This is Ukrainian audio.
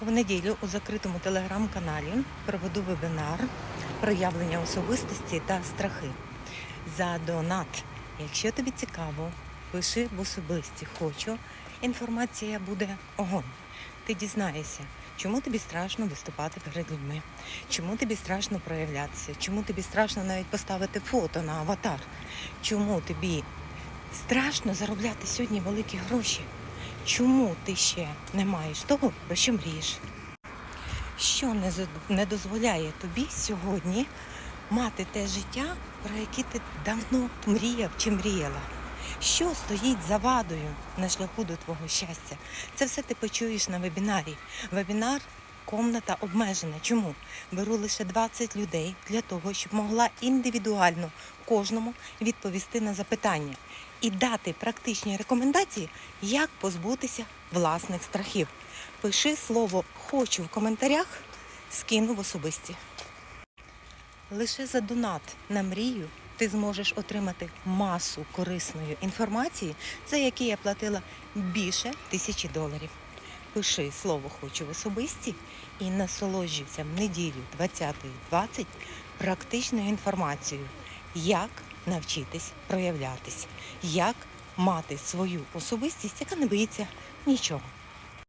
В неділю у закритому телеграм-каналі проведу вебінар проявлення особистості та страхи за донат. Якщо тобі цікаво, пиши в особисті хочу. Інформація буде огонь. Ти дізнаєшся, чому тобі страшно виступати перед людьми, чому тобі страшно проявлятися, чому тобі страшно навіть поставити фото на аватар, чому тобі страшно заробляти сьогодні великі гроші. Чому ти ще не маєш того, про що мрієш? Що не, дозволяє тобі сьогодні мати те життя, про яке ти давно мріяв чи мріяла? Що стоїть завадою на шляху до твого щастя? Це все ти почуєш на вебінарі. Вебінар комната обмежена. Чому? Беру лише 20 людей для того, щоб могла індивідуально кожному відповісти на запитання і дати практичні рекомендації, як позбутися власних страхів. Пиши слово хочу в коментарях, скину в особисті. Лише за донат на мрію ти зможеш отримати масу корисної інформації, за які я платила більше тисячі доларів. Пиши слово хочу в особисті і насолоджуйся в неділю 20.20 практичною інформацією, як навчитись проявлятись, як мати свою особистість, яка не боїться нічого.